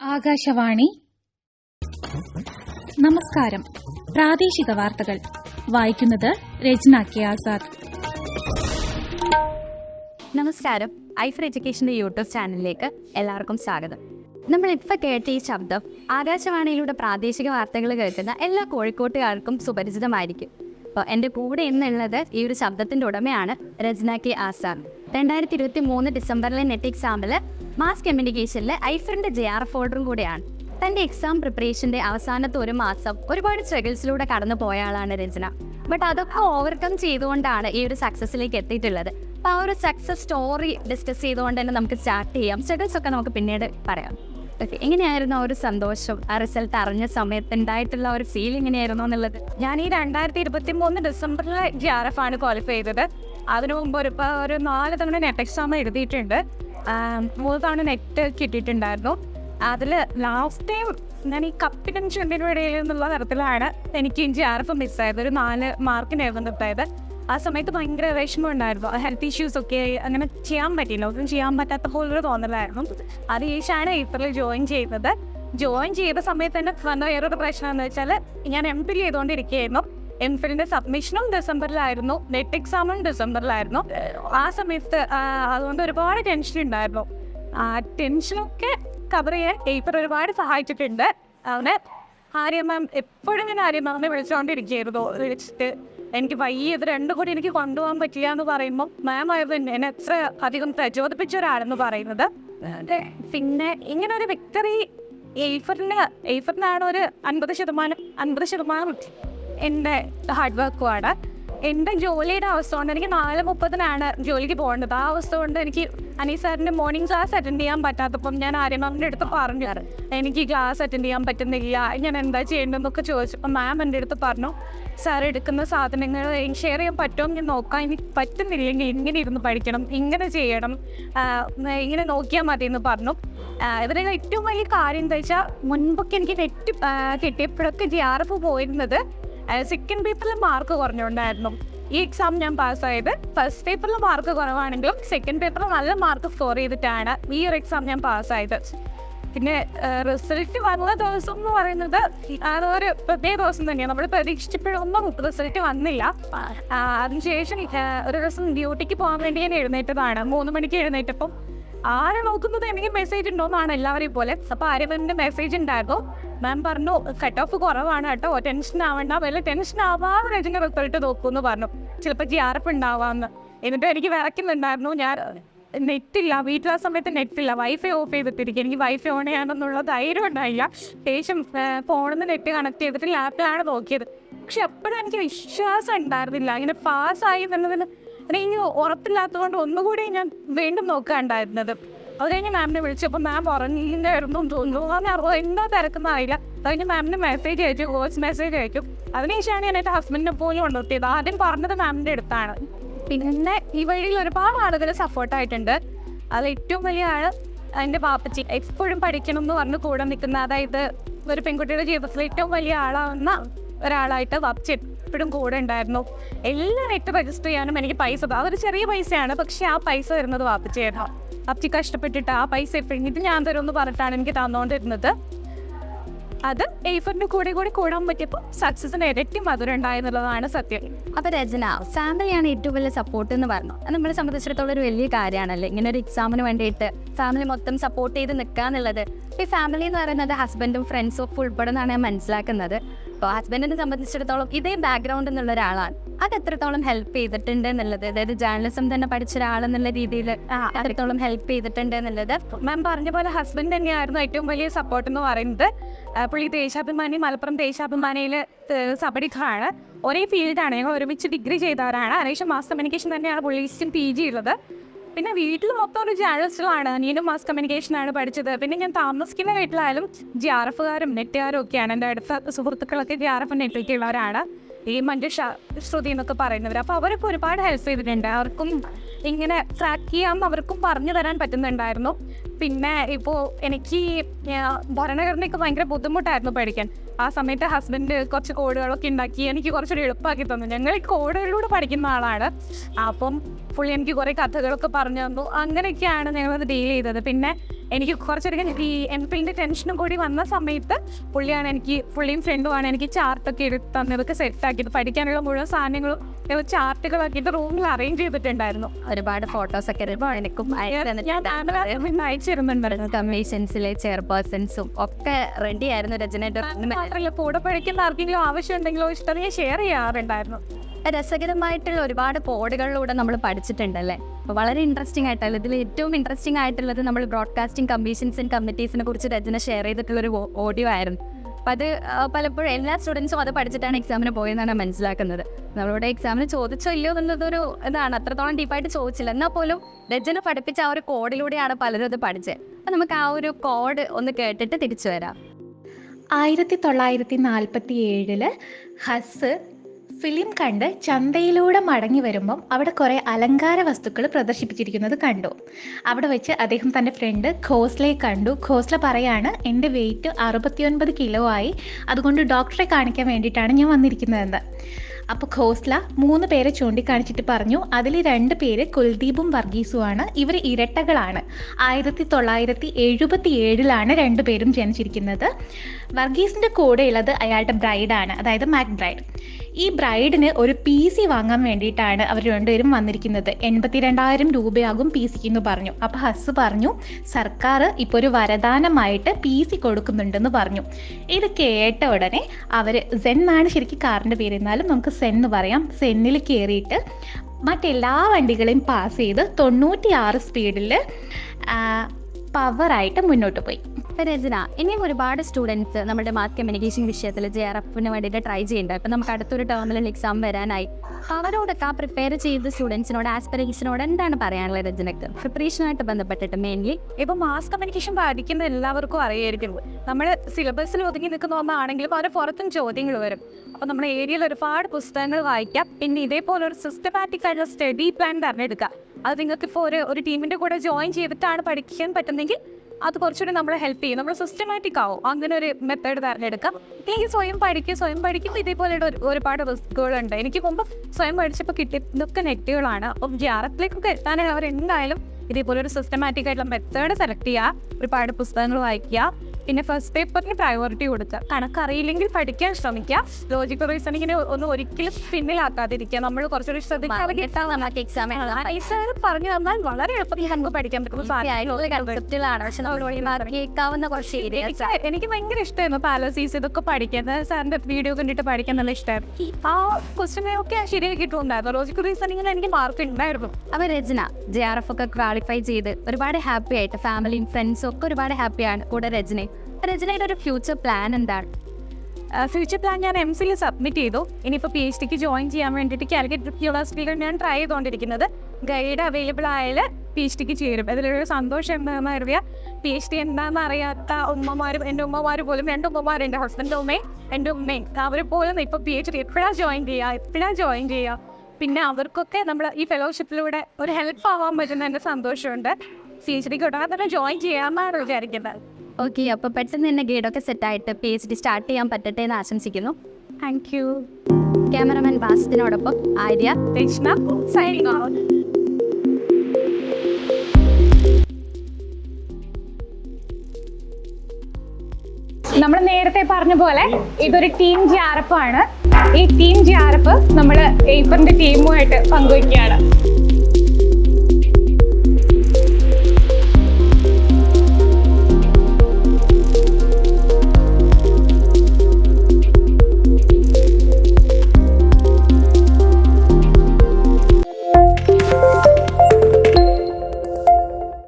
ആകാശവാണി. നമസ്കാരം. പ്രാദേശിക വാർത്തകൾ. വായിക്കുന്നത് രചന കെ ആസാദ്. നമസ്കാരം. ഐഫർ എഡ്യൂക്കേഷന്റെ യൂട്യൂബ് ചാനലിലേക്ക് എല്ലാവർക്കും സ്വാഗതം. നമ്മൾ ഇപ്പോൾ കേട്ട ഈ ശബ്ദം ആകാശവാണിയിലൂടെ പ്രാദേശിക വാർത്തകൾ കേൾക്കുന്ന എല്ലാ കോഴിക്കോട്ടുകാർക്കും സുപരിചിതമായിരിക്കും. അപ്പോൾ എന്റെ കൂടെ ഇന്നുള്ളത് ഈ ഒരു ശബ്ദത്തിന്റെ ഉടമയാണ് രചന കെ ആസാദ്. രണ്ടായിരത്തി ഇരുപത്തി മൂന്ന് ഡിസംബറിലെ നെറ്റ് എക്സാമിൽ മാസ് കമ്മ്യൂണിക്കേഷനിൽ ഐഫറിന്റെ ജെ ആർ ഫോൾഡറും കൂടെയാണ്. തന്റെ എക്സാം പ്രിപ്പറേഷന്റെ അവസാനത്തെ ഒരു മാസം ഒരുപാട് സ്ട്രഗിൾസിലൂടെ കടന്നു പോയ ആളാണ് രജന ബട്ട് അതൊക്കെ ഓവർകം ചെയ്തുകൊണ്ടാണ് ഈ ഒരു സക്സസ്സിലേക്ക് എത്തിയിട്ടുള്ളത്. അപ്പോൾ ആ ഒരു സക്സസ് സ്റ്റോറി ഡിസ്കസ് ചെയ്തുകൊണ്ട് തന്നെ നമുക്ക് സ്റ്റാർട്ട് ചെയ്യാം. സ്ട്രഗിൾസ് ഒക്കെ നമുക്ക് പിന്നീട് പറയാം. ഓക്കെ എങ്ങനെയായിരുന്നു ആ ഒരു സന്തോഷം? ആ റിസൾട്ട് അറിഞ്ഞ സമയത്ത് ഉണ്ടായിട്ടുള്ള ഒരു ഫീൽ എങ്ങനെയായിരുന്നു എന്നുള്ളത്? ഞാൻ ഈ രണ്ടായിരത്തി ഇരുപത്തി മൂന്ന് ഡിസംബറിൽ ജി ആർ എഫ് ആണ് ക്വാളിഫൈ ചെയ്തത്. അതിനു മുമ്പ് ഒരു ഇപ്പോൾ ഒരു നാല് തവണ നെറ്റ് എക്സാം എഴുതിയിട്ടുണ്ട്. മൂന്ന് തവണ നെറ്റ് കിട്ടിയിട്ടുണ്ടായിരുന്നു. അതിൽ ലാസ്റ്റ് ടൈം ഞാൻ ഈ കപ്പിനും ചുണ്ടിനും ഇടയിൽ എന്നുള്ള തരത്തിലാണ് എനിക്ക് ജി ആർ എഫ് മിസ്സായത് ഒരു നാല് മാർക്കിനായിരുന്നു നിർത്തായത് ആ സമയത്ത് ഭയങ്കര വിഷമം ഉണ്ടായിരുന്നു ഹെൽത്ത് ഇഷ്യൂസ് ഒക്കെ അങ്ങനെ ചെയ്യാൻ പറ്റില്ല ഒന്നും ചെയ്യാൻ പറ്റാത്ത പോലൊരു തോന്നലായിരുന്നു. അത് ശേഷമാണ് ഏപ്രിൽ ജോയിൻ ചെയ്തത്. ജോയിൻ ചെയ്ത സമയത്ത് തന്നെ വന്ന വേറൊരു പ്രശ്നം എന്ന് വെച്ചാൽ ഞാൻ എം ഫിൽ ചെയ്തുകൊണ്ടിരിക്കുകയായിരുന്നു എം ഫിലിന്റെ സബ്മിഷനും ഡിസംബറിലായിരുന്നു നെറ്റ് എക്സാമും ഡിസംബറിലായിരുന്നു ആ സമയത്ത് അതുകൊണ്ട് ഒരുപാട് ടെൻഷൻ ഉണ്ടായിരുന്നു. ആ ടെൻഷനൊക്കെ കവർ ചെയ്യാൻ പേപ്പർ ഒരുപാട് സഹായിച്ചിട്ടുണ്ട്. അവനെ ആര്യ മാം എപ്പോഴും ഞാൻ ആര്യ മാമിനെ വിളിച്ചുകൊണ്ടിരിക്കുകയായിരുന്നു വിളിച്ചിട്ട് എനിക്ക് വയ്യ ഇത് രണ്ടും കൂടി എനിക്ക് കൊണ്ടുപോകാൻ പറ്റില്ല എന്ന് പറയുമ്പോൾ മാം ആയിരുന്നു എന്നെ എത്ര അധികം പ്രചോദിപ്പിച്ച ഒരാളെന്ന് പറയുന്നത്. പിന്നെ ഇങ്ങനെ ഒരു വിക്ടറി എയ്ഫറിന് എയ്ഫറിനാണ് ഒരു അൻപത് ശതമാനം അൻപത് ശതമാനം എന്റെ ഹാർഡ് വർക്കുമാണ് എന്റെ ജോലിയുടെ അവസ്ഥ കൊണ്ട് എനിക്ക് നാല് മുപ്പതിനാണ് ജോലിക്ക് പോകേണ്ടത്. ആ അവസ്ഥ കൊണ്ട് എനിക്ക് അനീസ് സാറിന്റെ മോർണിംഗ് ക്ലാസ് അറ്റൻഡ് ചെയ്യാൻ പറ്റാത്തപ്പം ഞാൻ ആര്യമാമിന്റെ അടുത്ത് പറഞ്ഞു. എനിക്ക് ക്ലാസ് അറ്റൻഡ് ചെയ്യാൻ പറ്റുന്നില്ല. ഞാൻ എന്താ ചെയ്യേണ്ടതെന്നൊക്കെ ചോദിച്ചപ്പോൾ മാം എന്റെ അടുത്ത് പറഞ്ഞു സാർ എടുക്കുന്ന സാധനങ്ങൾ ഷെയർ ചെയ്യാൻ പറ്റുമോ ഞാൻ നോക്കാം. എനിക്ക് പറ്റുന്നില്ലെങ്കിൽ ഇങ്ങനെ ഇരുന്ന് പഠിക്കണം. ഇങ്ങനെ ചെയ്യണം. ഇങ്ങനെ നോക്കിയാൽ മതി എന്ന് പറഞ്ഞു. ആ, ഏറ്റവും വലിയ കാര്യം എന്താ വെച്ചാൽ മുൻപൊക്കെ എനിക്ക് നെറ്റ് കിട്ടിയപ്പോഴൊക്കെ ജി ആർ എഫ് പോയിരുന്നത് സെക്കൻഡ് പേപ്പറിൽ മാർക്ക് കുറഞ്ഞുകൊണ്ടായിരുന്നു ഈ എക്സാം ഞാൻ പാസ്സായത് ഫസ്റ്റ് പേപ്പറിൽ മാർക്ക് കുറവാണെങ്കിലും സെക്കൻഡ് പേപ്പറിൽ നല്ല മാർക്ക് സ്കോർ ചെയ്തിട്ടാണ് ഈ ഒരു എക്സാം ഞാൻ പാസ്സായത് പിന്നെ റിസൾട്ട് വന്ന ദിവസം എന്ന് പറയുന്നത് അതൊരു പ്രത്യേക ദിവസം തന്നെയാണ്. നമ്മൾ പ്രതീക്ഷിച്ചപ്പോഴൊന്നും റിസൾട്ട് വന്നില്ല. അതിനുശേഷം ഒരു ദിവസം ഡ്യൂട്ടിക്ക് പോകാൻ വേണ്ടി ഞാൻ എഴുന്നേറ്റതാണ്. മൂന്ന് മണിക്ക് എഴുന്നേറ്റപ്പം. ആരെ നോക്കുന്നത്? എനിക്ക് മെസ്സേജ് ഉണ്ടോ എന്നാണ് എല്ലാവരെയും പോലെ. അപ്പോൾ ആര്യവന്റെ മെസ്സേജ് ഉണ്ടായിരുന്നു. മാം പറഞ്ഞു കട്ട് ഓഫ് കുറവാണ് കേട്ടോ. ടെൻഷൻ ആവണ്ട. വല്ല ടെൻഷൻ ആവാതെ രചന റിസൾട്ട് നോക്കുമെന്ന് പറഞ്ഞു. ചിലപ്പോൾ ജി ആർ എഫ് എന്നിട്ട് എനിക്ക് വിറയ്ക്കുന്നുണ്ടായിരുന്നു. ഞാൻ നെറ്റില്ല വീട്ടിൽ ആ സമയത്ത് നെറ്റില്ല വൈഫൈ ഓഫ് ചെയ്തിട്ടിരിക്കും എനിക്ക് വൈഫൈ ഓൺ ചെയ്യാനെന്നുള്ള ധൈര്യം ഉണ്ടായില്ല. ശേഷം ഫോണിൽ നിന്ന് നെറ്റ് കണക്ട് ചെയ്തിട്ട് ലാപ്പിലാണ് നോക്കിയത്. പക്ഷെ എപ്പോഴും എനിക്ക് വിശ്വാസം ഉണ്ടായിരുന്നില്ല. ഇങ്ങനെ പാസ്സായി എന്നുള്ളതിന് എനിക്ക് ഉറപ്പില്ലാത്തതുകൊണ്ട് ഒന്നുകൂടി ഞാൻ വീണ്ടും നോക്കുകയുണ്ടായിരുന്നത് അത് കഴിഞ്ഞ് മാമിനെ വിളിച്ചപ്പോൾ മാം ഉറങ്ങിയിട്ടുണ്ടായിരുന്നു തോന്നുന്നു. അങ്ങനെ അറിയാം എന്താ തിരക്കുന്ന അറിയില്ല. അത് കഴിഞ്ഞ് മാമിന് മെസ്സേജ് അയച്ചു വോയിസ് മെസ്സേജ് അയക്കും അതിനുശേഷമാണ് ഞാൻ എന്റെ ഹസ്ബൻഡിനെ പോലും കൊണ്ടുവത്തിയത്. ആദ്യം പറഞ്ഞത് മാമിന്റെ അടുത്താണ്. പിന്നെ ഈ വഴിയിൽ ഒരുപാട് ആളുകൾ സപ്പോർട്ടായിട്ടുണ്ട് അതിൽ ഏറ്റവും വലിയ ആൾ എന്റെ പാപ്പച്ചി എപ്പോഴും പഠിക്കണം എന്ന് പറഞ്ഞ് കൂടെ നിൽക്കുന്ന അതായത് ഒരു പെൺകുട്ടിയുടെ ജീവിതത്തിൽ ഏറ്റവും വലിയ ആളാവുന്ന ഒരാളായിട്ട് വാപ്പച്ചി എപ്പോഴും കൂടെ ഉണ്ടായിരുന്നു. എല്ലാം ഇട്ട് രജിസ്റ്റർ ചെയ്യാനും എനിക്ക് പൈസ. അതൊരു ചെറിയ പൈസയാണ്. പക്ഷേ ആ പൈസ വരുന്നത് വാപ്പച്ചിയായിരുന്നു വാപ്പച്ചി കഷ്ടപ്പെട്ടിട്ട് ആ പൈസ എപ്പോഴും ഞാൻ തരുമെന്ന് പറഞ്ഞിട്ടാണ് എനിക്ക് തന്നുകൊണ്ടിരുന്നത് അത് എയ്ഫറിന്റെ കൂടെ കൂടി കൂടാൻ പറ്റിയപ്പോൾ സക്സസിന് ഇരട്ടി മധുരം ഉണ്ടായെന്നുള്ളതാണ് സത്യം. അപ്പൊ രചന ഫാമിലിയാണ് ഏറ്റവും വലിയ സപ്പോർട്ട് എന്ന് പറഞ്ഞു. അത് നമ്മളെ സംബന്ധിച്ചിടത്തോളം ഒരു വലിയ കാര്യമാണല്ലേ? ഇങ്ങനെ ഒരു എക്സാമിന് വേണ്ടിയിട്ട് ഫാമിലി മൊത്തം സപ്പോർട്ട് ചെയ്ത് നിൽക്കുക എന്നുള്ളത് ഈ ഫാമിലി എന്ന് പറയുന്നത് ഹസ്ബൻഡും ഫ്രണ്ട്സും ഒക്കെ ഉൾപ്പെടുന്നതാണ് ഞാൻ മനസ്സിലാക്കുന്നത്. അപ്പോൾ ഹസ്ബൻഡിനെ സംബന്ധിച്ചിടത്തോളം ഇതേ ബാക്ക്ഗ്രൗണ്ട് എന്നുള്ള ഒരാളാണ്. അത് എത്രത്തോളം ഹെൽപ്പ് ചെയ്തിട്ടുണ്ട് എന്നുള്ളത് അതായത് ജേർണലിസം തന്നെ പഠിച്ച ഒരാളെന്നുള്ള രീതിയിൽ എത്രത്തോളം ഹെൽപ്പ് ചെയ്തിട്ടുണ്ട് എന്നുള്ളത്. മാം പറഞ്ഞ പോലെ ഹസ്ബൻഡ് തന്നെയായിരുന്നു ഏറ്റവും വലിയ സപ്പോർട്ട് എന്ന് പറയുന്നത്. പുള്ളി ദേശാഭിമാനി മലപ്പുറം ദേശാഭിമാനിയിൽ സബഡിഖാണ് ഒരേ ഫീൽഡാണ് ഞങ്ങൾ ഒരുമിച്ച് ഡിഗ്രി ചെയ്തവരാണ്. അതിനുശേഷം മാസ് കമ്മ്യൂണിക്കേഷൻ തന്നെയാണ് പുള്ളി ഈസ്റ്റും പി ജി ഉള്ളത് പിന്നെ വീട്ടിൽ മൊത്തം ഒരു ജേർണലിസ്റ്റുകളാണ് നീനും മാസ് കമ്മ്യൂണിക്കേഷൻ ആണ് പഠിച്ചത്. പിന്നെ ഞാൻ താമസിക്കുന്ന വീട്ടിലായാലും ജി ആർ എഫുകാരും നെറ്റുകാരും ഒക്കെയാണ്. എന്റെ അടുത്ത സുഹൃത്തുക്കളൊക്കെ ജി ആർ എഫ് നെറ്റൊക്കെ ഉള്ളവരാണ് ഈ മഞ്ജുഷ ശ്രുതി എന്നൊക്കെ പറയുന്നവർ അപ്പോൾ അവരൊക്കെ ഒരുപാട് ഹെൽപ്പ് ചെയ്തിട്ടുണ്ട്. അവർക്കും ഇങ്ങനെ ട്രാക്ക് ചെയ്യാമെന്ന് അവർക്കും പറഞ്ഞു തരാൻ പറ്റുന്നുണ്ടായിരുന്നു. പിന്നെ ഇപ്പോൾ എനിക്ക് ഭരണഘടനയൊക്കെ ഭയങ്കര ബുദ്ധിമുട്ടായിരുന്നു പഠിക്കാൻ. ആ സമയത്ത് ഹസ്ബൻഡ് കുറച്ച് കോഡുകളൊക്കെ ഉണ്ടാക്കി എനിക്ക് കുറച്ചൊരു എളുപ്പമാക്കി തന്നു. ഞങ്ങൾ കോഡുകളിലൂടെ പഠിക്കുന്ന ആളാണ്. അപ്പം പുള്ളി എനിക്ക് കുറേ കഥകളൊക്കെ പറഞ്ഞു തന്നു. അങ്ങനെയൊക്കെയാണ് ഞങ്ങളത് ഡീൽ ചെയ്തത്. പിന്നെ എനിക്ക് കുറച്ചധികം ഈ എം ഫിലിന്റെ ടെൻഷനും കൂടി വന്ന സമയത്ത് പുള്ളിയാണ് എനിക്ക് പുള്ളിയും ഫ്രണ്ടുമാണ് എനിക്ക് ചാർട്ടൊക്കെ എടുത്ത് തന്നതൊക്കെ സെറ്റാക്കിയത് പഠിക്കാനുള്ള മുഴുവൻ സാധനങ്ങളും ചാർട്ടുകളാക്കിയിട്ട് റൂമിൽ അറേഞ്ച് ചെയ്തിട്ടുണ്ടായിരുന്നു. ഒരുപാട് ഫോട്ടോസ് ഒക്കെ എനിക്കും ഞാൻ അയച്ചിരുന്നുണ്ടായിരുന്നു കമ്മീഷൻസിലെ ചെയർപേഴ്സൺസും ഒക്കെ റെഡി ആയിരുന്നു രചനയുടെ കൂടെ പഠിക്കുന്ന ആർക്കെങ്കിലും ആവശ്യമുണ്ടെങ്കിലോ ഇഷ്ടം ഞാൻ ഷെയർ ചെയ്യാറുണ്ടായിരുന്നു. രസകരമായിട്ടുള്ള ഒരുപാട് കോഡുകളിലൂടെ നമ്മൾ പഠിച്ചിട്ടുണ്ടല്ലേ? അപ്പോൾ വളരെ ഇൻട്രസ്റ്റിംഗ് ആയിട്ടുള്ള ഇതിൽ ഏറ്റവും ഇൻട്രസ്റ്റിംഗ് ആയിട്ടുള്ളത് നമ്മൾ ബ്രോഡ്കാസ്റ്റിംഗ് കമ്മീഷൻസ് ആൻഡ് കമ്മിറ്റീസിനെ കുറിച്ച് രചന ഷെയർ ചെയ്തിട്ടുള്ള ഒരു ഓഡിയോ ആയിരുന്നു. അപ്പം അത് പലപ്പോഴും എല്ലാ സ്റ്റുഡൻസും അത് പഠിച്ചിട്ടാണ് എക്സാമിന് പോയെന്നാണ് മനസ്സിലാക്കുന്നത്. നമ്മളിവിടെ എക്സാമിന് ചോദിച്ചോ ഇല്ലയോ എന്നുള്ളതൊരു ഇതാണ്. അത്രത്തോളം ഡീപ്പായിട്ട് ചോദിച്ചില്ല. എന്നാൽ പോലും രചന പഠിപ്പിച്ച ആ ഒരു കോഡിലൂടെയാണ് പലരും അത് പഠിച്ചത് അപ്പം നമുക്ക് ആ ഒരു കോഡ് ഒന്ന് കേട്ടിട്ട് തിരിച്ചു വരാം. ആയിരത്തി തൊള്ളായിരത്തി നാൽപ്പത്തി ഏഴിൽ ഹസ് ഫിലിം കണ്ട് ചന്തയിലൂടെ മടങ്ങി വരുമ്പം അവിടെ കുറേ അലങ്കാര വസ്തുക്കൾ പ്രദർശിപ്പിച്ചിരിക്കുന്നത് കണ്ടു. അവിടെ വെച്ച് അദ്ദേഹം തന്റെ ഫ്രണ്ട് ഖോസ്ലയെ കണ്ടു. ഖോസ്ല പറയാണ് എന്റെ വെയിറ്റ് അറുപത്തിയൊൻപത് കിലോ ആയി. അതുകൊണ്ട് ഡോക്ടറെ കാണിക്കാൻ വേണ്ടിയിട്ടാണ് ഞാൻ വന്നിരിക്കുന്നതെന്ന്. അപ്പോൾ ഖോസ്ല മൂന്ന് പേരെ ചൂണ്ടിക്കാണിച്ചിട്ട് പറഞ്ഞു അതിൽ രണ്ട് പേര് കുൽദീപും വർഗീസുമാണ് ഇവർ ഇരട്ടകളാണ്. ആയിരത്തി തൊള്ളായിരത്തി എഴുപത്തി ഏഴിലാണ് രണ്ടുപേരും ജനിച്ചിരിക്കുന്നത്. വർഗീസിന്റെ കൂടെയുള്ളത് അയാളുടെ ബ്രൈഡാണ് അതായത് മാക് ബ്രൈഡ് ഈ ബ്രൈഡിന് ഒരു പി സി വാങ്ങാൻ വേണ്ടിയിട്ടാണ് അവർ രണ്ടുപേരും വന്നിരിക്കുന്നത്. എൺപത്തി രണ്ടായിരം രൂപയാകും പി സിക്ക് എന്ന് പറഞ്ഞു. അപ്പോൾ ഹസ് പറഞ്ഞു സർക്കാർ ഇപ്പോൾ ഒരു വരദാനമായിട്ട് പി സി കൊടുക്കുന്നുണ്ടെന്ന് പറഞ്ഞു. ഇത് കേട്ട ഉടനെ അവർ സെൻ എന്നാണ് ശരിക്കും കാറിന്റെ പേര്. എന്നാലും നമുക്ക് സെൻ എന്ന് പറയാം. സെന്നിൽ കയറിയിട്ട് മറ്റെല്ലാ വണ്ടികളെയും പാസ് ചെയ്ത് തൊണ്ണൂറ്റിയാറ് സ്പീഡിൽ പവറായിട്ട് മുന്നോട്ട് പോയി. രചന ഇനിയും ഒരുപാട് സ്റ്റുഡൻസ് നമ്മുടെ മാസ് കമ്മ്യൂണിക്കേഷൻ വിഷയത്തിൽ ജെ ആർ എഫിന് വേണ്ടിയിട്ട് ട്രൈ ചെയ്യുന്നുണ്ട്. ഇപ്പം നമുക്ക് അടുത്തൊരു ടേമിലെ എക്സാം വരാനായി. അപ്പൊ അവരോടൊക്കെ ആ പ്രിപ്പയർ ചെയ്ത സ്റ്റുഡൻസിനോട് ആസ്പിറേഷനോട് എന്താണ് പറയാനുള്ളത് രചനക്ക് പ്രിപ്പറേഷനായിട്ട് ബന്ധപ്പെട്ടിട്ട് മെയിൻലി ഇപ്പൊ മാസ് കമ്മ്യൂണിക്കേഷൻ പഠിക്കുന്ന എല്ലാവർക്കും അറിയായിരിക്കും. നമ്മൾ സിലബസിൽ ഒതുങ്ങി നിൽക്കുന്ന ഒന്നാണെങ്കിലും അതിന് പുറത്തും ചോദ്യങ്ങൾ വരും. അപ്പോൾ നമ്മുടെ ഏരിയയിൽ ഒരുപാട് പുസ്തകങ്ങൾ വായിക്കാം. പിന്നെ ഇതേപോലെ ഒരു സിസ്റ്റമാറ്റിക് ആയിട്ടുള്ള സ്റ്റഡി പ്ലാൻ തിരഞ്ഞെടുക്കുക. അത് നിങ്ങൾക്ക് ഇപ്പോൾ ഒരു ഒരു ടീമിന്റെ കൂടെ ജോയിൻ ചെയ്തിട്ടാണ് പഠിക്കാൻ പറ്റുന്നെങ്കിൽ അത് കുറച്ചുകൂടി നമ്മളെ ഹെൽപ്പ് ചെയ്യും. നമ്മൾ സിസ്റ്റമാറ്റിക് ആവും. അങ്ങനെ ഒരു മെത്തേഡ് തിരഞ്ഞെടുക്കാം എനിക്ക് സ്വയം പഠിക്കും സ്വയം പഠിക്കുമ്പോൾ ഇതേപോലെ ഒരു- ഒരുപാട് റിസ്കുകളുണ്ട് എനിക്ക് മുമ്പ് സ്വയം പഠിച്ചപ്പോൾ കിട്ടിയതൊക്കെ നെറ്റുകളാണ്. അപ്പം ജാറത്തിലേക്കൊക്കെ എത്താനായി അവർ എന്തായാലും ഇതേപോലെ ഒരു സിസ്റ്റമാറ്റിക് ആയിട്ടുള്ള മെത്തേഡ് സെലക്ട് ചെയ്യുക ഒരുപാട് പുസ്തകങ്ങൾ വായിക്കുക. പിന്നെ ഫസ്റ്റ് പേപ്പറിന് പ്രയോറിറ്റി കൊടുക്കുക. കണക്കറിയില്ലെങ്കിൽ പഠിക്കാൻ ശ്രമിക്കുക. ലോജിക്കൽ റീസണിങ്ങിന് ഒന്നും ഒരിക്കലും പിന്നിലാക്കാതിരിക്കുക. നമ്മൾ കുറച്ചുകൂടി സാർ പറഞ്ഞു തന്നാൽ വളരെ എളുപ്പത്തിൽ നമുക്ക് പഠിക്കാൻ പറ്റും. എനിക്ക് ഭയങ്കര ഇഷ്ടമായിരുന്നു പാലസീസ് ഇതൊക്കെ പഠിക്കുന്നത്. സാറിന്റെ വീഡിയോ കണ്ടിട്ട് പഠിക്കാൻ നല്ല ഇഷ്ടമായിരുന്നു. ആ ക്വസ്റ്റിനെ ഒക്കെ കിട്ടുന്നുണ്ടായിരുന്നു. ലോജിക്കൽ റീസണിങ്ങിന് എനിക്ക് മാർക്ക് ഉണ്ടായിരുന്നു. അപ്പോൾ രചന ജെ ആർ എഫ് ഒക്കെ ക്വാളിഫൈ ചെയ്ത് ഒരുപാട് ഹാപ്പി ആയിട്ട് ഫാമിലിയും ഫ്രണ്ട്സും ഒക്കെ ഒരുപാട് ഹാപ്പിയാണ് കൂടെ രചനയും. രചനയുടെ ഒരു ഫ്യൂച്ചർ പ്ലാൻ എന്താണ്? ഫ്യൂച്ചർ പ്ലാൻ ഞാൻ എം സിയിൽ സബ്മിറ്റ് ചെയ്തു. ഇനിയിപ്പോൾ പി എച്ച് ഡിക്ക് ജോയിൻ ചെയ്യാൻ വേണ്ടിയിട്ട് കാലിക്കറ്റ് യൂണിവേഴ്സിറ്റിയിൽ ഞാൻ ട്രൈ ചെയ്തുകൊണ്ടിരിക്കുന്നത് ഗൈഡ് അവൈലബിൾ ആയാൽ പി എച്ച് ഡിക്ക് ചേരും. അതിലൊരു സന്തോഷം എന്താണെന്ന് അറിയാം? പി എച്ച് ഡി എന്താണെന്ന് അറിയാത്ത ഉമ്മമാരും എന്റെ ഉമ്മമാർ പോലും രണ്ട് ഉമ്മമാരും എന്റെ ഹസ്ബൻഡ് ഉമ്മയും എന്റെ ഉമ്മയും. അവർ പോലും ഇപ്പോൾ പി എച്ച് ഡി എപ്പോഴാണ് ജോയിൻ ചെയ്യുക എപ്പോഴാണ് ജോയിൻ ചെയ്യുക പിന്നെ അവർക്കൊക്കെ നമ്മൾ ഈ ഫെലോഷിപ്പിലൂടെ ഒരു ഹെൽപ്പ് ആവാൻ പറ്റുന്ന എന്റെ സന്തോഷമുണ്ട്. പി എച്ച് ഡിക്ക് ഉടനെ തന്നെ ജോയിൻ ചെയ്യാമെന്നാണ് വിചാരിക്കുന്നത്. ഓക്കെ അപ്പോൾ പെട്ടെന്ന് തന്നെ ഗൈഡൊക്കെ സെറ്റായിട്ട് പി എച്ച് ഡി സ്റ്റാർട്ട് ചെയ്യാൻ പറ്റട്ടെ എന്ന് ആശംസിക്കുന്നു. താങ്ക് യു ക്യാമറമാൻ ബാസിനോടൊപ്പം ആര്യ രചന സൈനിങ് ഔട്ട് നമ്മൾ നേരത്തെ പറഞ്ഞ പോലെ ഇതൊരു ടീം ജി ആർ എഫ് ആണ്. ഈ ടീം ജി ആർ എഫ് നമ്മൾ ഏപ്പറിന്റെ ടീമുമായിട്ട് പങ്കുവയ്ക്കുകയാണ്